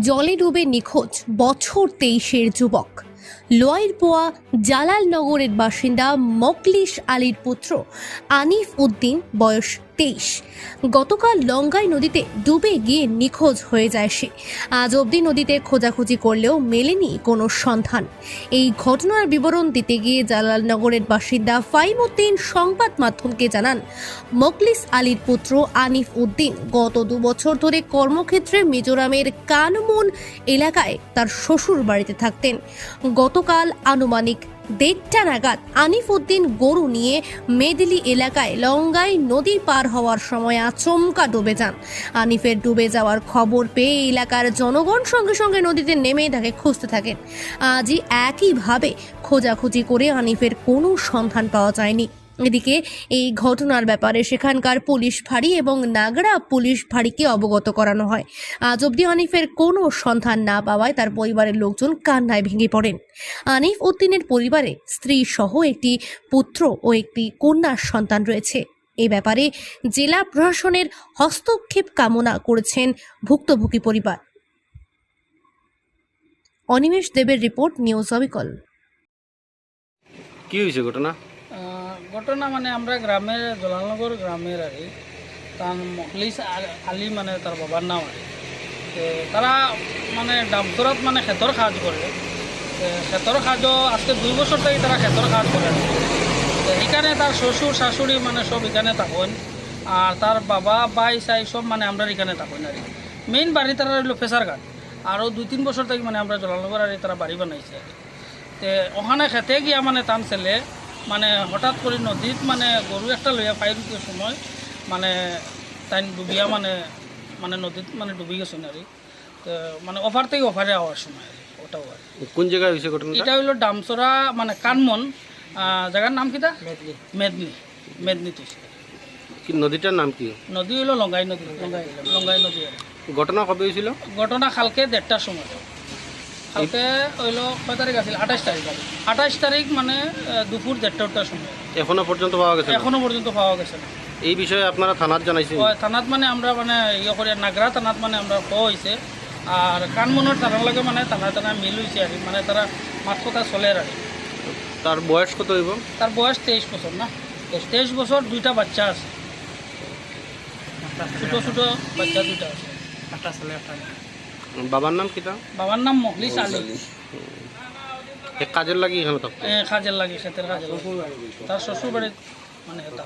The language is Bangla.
জলে ডুবে নিখোঁজ বছর তেইশের যুবক। লোয়াইর পোয়া জালালনগরের বাসিন্দা মকলিশ আলীর পুত্র আনিফ উদ্দিন, বয়স তেইশ। গতকাল লঙ্গাই নদীতে ডুবে গিয়ে নিখোঁজ হয়ে যায় সে। আজ অবধি নদীতে খোঁজাখুঁজি করলেও মেলেনি কোনো সন্ধান। এই ঘটনার বিবরণ দিতে গিয়ে জালালনগরের বাসিন্দা ফাইমুদ্দিন সংবাদ মাধ্যমকে জানান, মকলিস আলীর পুত্র আনিফ উদ্দিন গত দু বছর ধরে কর্মক্ষেত্রে মিজোরামের কানমুন এলাকায় তার শ্বশুর বাড়িতে থাকতেন। গতকাল আনুমানিক দেড়টা নাগাদ আনিফ উদ্দিন গরু নিয়ে মেদিলি এলাকায় লঙ্গাই নদী পার হওয়ার সময় আচমকা ডুবে যান। আনিফের ডুবে যাওয়ার খবর পেয়ে এলাকার জনগণ সঙ্গে সঙ্গে নদীতে নেমে তাকে খুঁজতে থাকেন। আজই একইভাবে খোঁজাখুঁজি করে আনিফের কোনো সন্ধান পাওয়া যায়নি। এদিকে এই ঘটনার ব্যাপারে সেখানকার পুলিশ ফাঁড়ি এবং নাগড়া পুলিশ ফাঁড়িকে অবগত করানো হয়। আজ অবধি আনিফের কোনো সন্ধান না পাওয়ায় তার পরিবারের লোকজন কান্নায় ভেঙে পড়েন। আনিফ উদ্দিনের পরিবারে স্ত্রী সহ একটি পুত্র ও একটি কন্যার সন্তান রয়েছে। এ ব্যাপারে জেলা প্রশাসনের হস্তক্ষেপ কামনা করেছেন ভুক্তভোগী পরিবার। অনিমেষ দেবের রিপোর্ট, নিউজ অবিকল। কি হয়েছে ঘটনা? ঘটনা মানে আমরা গ্রামের জলালনগর গ্রামের আর কি। তার মখলিস আলী মানে তার বাবার নাম আর তারা মানে ডামতরাত মানে খেতর কাজ করে খেতর কাজও আজকে দুই বছর থেকে তারা খেতর কাজ করে এখানে তার শ্বশুর শাশুড়ি মানে সব এখানে থাকেন। আর তার বাবা, বাই সাই সব মানে আমরা এখানে থাকেন আর মেইন বাড়ি তারা হইল ফেসার ঘাট। আরও দুই তিন বছর থেকে মানে আমরা জলালনগর আর তারা বাড়ি বানাইছে আর ওখানে খেতে গিয়া মানে তান ছেলে মানে হঠাৎ করে নদীত মানে গরু একটা লইয়া পাই রুটির সময় মানে তাই ডুবিয়া মানে মানে নদীত মানে ডুবি গেছে আর তো মানে অফার থেকে অফারে আওয়ার সময় আর কি, ওটাও আর। কোন জায়গায় হয়েছে ঘটনাটা? এটা হইল ডামচরা মানে কানমন জায়গার নাম কিটা মেদনি মেদনি মেদনি তুই কি নদীটার নাম কি? নদী হইল লঙ্গাই নদী লঙ্গাই লঙ্গাই নদী। ঘটনা কবে হয়েছিল ঘটনা কালকে দেড়টার সময়। কালকে হইল কয় তারিখ আছিল? আঠাশ তারিখ। আঠাশ তারিখ মানে দুপুর দেড়টার সময়। এখনও পর্যন্ত পাওয়া গেছে এখনও পর্যন্ত পাওয়া গেছে না। এই বিষয়ে আপনারা থানার জানাইছেন? থানাত মানে আমরা মানে ইয়ে করি নাগরা থানাত মানে আমরা কোয়া হয়েছে আর কানমনের থানার লগে মানে থানা থানা মিল হয়েছে আর মানে তারা মাত কথা চলে আর। তার বয়স কত হইব? তার বয়স তেইশ বছর না? তেইশ বছর দুইটা বাচ্চা আছে। ছোটো ছোটো বাচ্চা দুইটা আছে। বাবার নাম কিটা বাবার নাম মখলিস আলী। এ কাজের লাগি এখানে থাকতো? এ, কাজের লাগে ক্ষেতের কাজের। তার শ্বশুর বাড়ির মানে এটা।